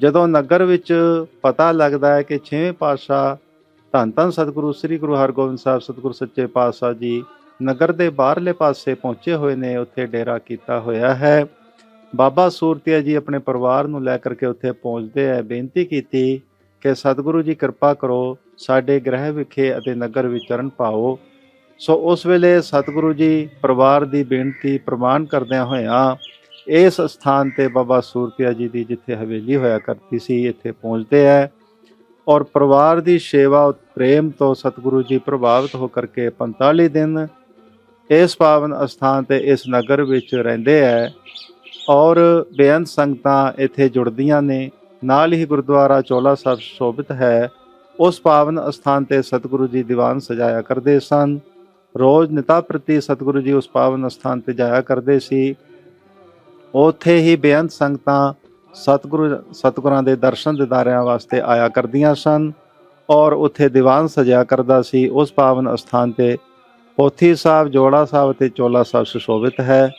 ਜਦੋਂ ਨਗਰ ਵਿੱਚ ਪਤਾ ਲੱਗਦਾ ਹੈ ਕਿ ਛੇਵੇਂ ਪਾਤਸ਼ਾਹ ਧੰਨ ਧੰਨ ਸਤਿਗੁਰੂ, ਸ੍ਰੀ ਗੁਰੂ ਹਰਗੋਬਿੰਦ ਸਾਹਿਬ, ਸਤਿਗੁਰੂ ਸੱਚੇ ਪਾਤਸ਼ਾਹ ਜੀ ਨਗਰ ਦੇ ਬਾਹਰਲੇ ਪਾਸੇ ਪਹੁੰਚੇ ਹੋਏ ਨੇ, ਉੱਥੇ ਡੇਰਾ ਕੀਤਾ ਹੋਇਆ ਹੈ। ਬਾਬਾ ਸੂਰਤੀਆ ਜੀ ਆਪਣੇ ਪਰਿਵਾਰ ਨੂੰ ਲੈ ਕਰਕੇ ਉੱਥੇ ਪਹੁੰਚਦੇ ਹੈ। ਬੇਨਤੀ ਕੀਤੀ ਕਿ ਸਤਿਗੁਰੂ ਜੀ ਕਿਰਪਾ ਕਰੋ, ਸਾਡੇ ਗ੍ਰਹਿ ਵਿਖੇ ਅਤੇ ਨਗਰ ਵਿਚਰਨ ਪਾਓ। ਸੋ ਉਸ ਵੇਲੇ ਸਤਿਗੁਰੂ ਜੀ ਪਰਿਵਾਰ ਦੀ ਬੇਨਤੀ ਪ੍ਰਮਾਣ ਕਰਦਿਆਂ ਹੋਇਆਂ ਇਸ ਸਥਾਨ ਤੇ ਬਾਬਾ ਸੂਰਤੀਆ ਜੀ ਦੀ ਜਿੱਥੇ ਹਵੇਲੀ ਹੋਇਆ ਕਰਦੀ ਸੀ, ਇੱਥੇ ਪਹੁੰਚਦੇ ਹੈ ਔਰ ਪਰਿਵਾਰ ਦੀ ਸੇਵਾ ਪ੍ਰੇਮ ਤੋਂ ਸਤਿਗੁਰੂ ਜੀ ਪ੍ਰਭਾਵਿਤ ਹੋ ਕਰਕੇ 45 ਦਿਨ ਇਸ ਪਾਵਨ ਅਸਥਾਨ ਤੇ ਇਸ ਨਗਰ ਵਿੱਚ ਰਹਿੰਦੇ ਹੈ ਔਰ ਬੇਅੰਤ ਸੰਗਤਾਂ ਇੱਥੇ ਜੁੜਦੀਆਂ ਨੇ। ਨਾਲ ਹੀ ਗੁਰਦੁਆਰਾ ਚੋਲਾ ਸਾਹਿਬ ਸ਼ੋਭਿਤ ਹੈ। ਉਸ ਪਾਵਨ ਅਸਥਾਨ ਤੇ ਸਤਿਗੁਰੂ ਜੀ ਦੀਵਾਨ ਸਜਾਇਆ ਕਰਦੇ ਸਨ। ਰੋਜ਼ ਨਿਤਾ ਪ੍ਰਤੀ ਸਤਿਗੁਰੂ ਜੀ ਉਸ ਪਾਵਨ ਅਸਥਾਨ ਤੇ ਜਾਇਆ ਕਰਦੇ ਸੀ। ਉੱਥੇ ਹੀ ਬੇਅੰਤ ਸੰਗਤਾਂ ਸਤਿਗੁਰੂ, ਸਤਿਗੁਰਾਂ ਦੇ ਦਰਸ਼ਨ ਦਿਦਾਰਿਆਂ ਵਾਸਤੇ ਆਇਆ ਕਰਦੀਆਂ ਸਨ ਔਰ ਉੱਥੇ ਦੀਵਾਨ ਸਜਿਆ ਕਰਦਾ ਸੀ। ਉਸ ਪਾਵਨ ਅਸਥਾਨ ਤੇ ਪੋਥੀ ਸਾਹਿਬ, ਜੋੜਾ ਸਾਹਿਬ ਤੇ ਚੋਲਾ ਸਾਹਿਬ ਸੁਸ਼ੋਭਿਤ ਹੈ।